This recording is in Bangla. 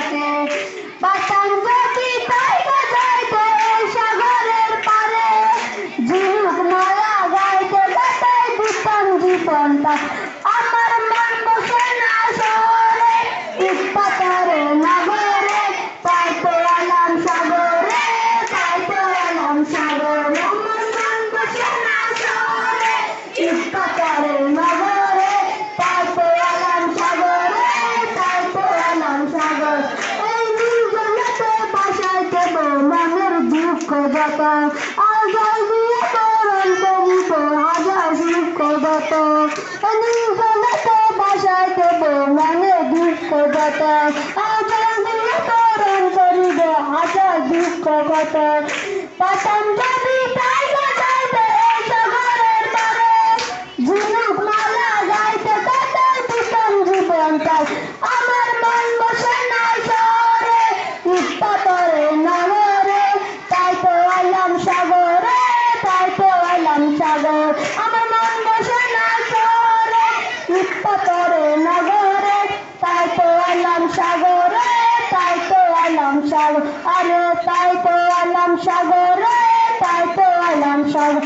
কাছে পতঙ্গ কি তাই বাজাইতে সাগরের পারে। ঝিনুক মালা গাইতে বাতাই দিতাম জীবনটা। আমার মন বসে না শহরে ইস্পাতারে নগরে। তাই তো এলাম সাগরে, তাই তো এলাম সাগরে। আমার মন বসে না শহরে ইস্পাতারে দুঃখ যত আজাল দিয়ে তোর অন্তরিত হাজার দুঃখ এই নির্জনতে বাসায় কেব মনের দুঃখ যত আজাল দিয়ে তোর অন্তরিত হাজার দুঃখ কত পাতাম যদি তাই এই সাগরের পারে, ঝিনুক মালা গাইতে তাই দিতাম জীবনটাই আমার সাগর, আমার মন বসে না সরে উৎপাতরে নগরে, তাই তো এলাম সাগরে, তাই তো এলাম সাগর, আরে তাই তো এলাম সাগরে, তাই তো এলাম সাগর।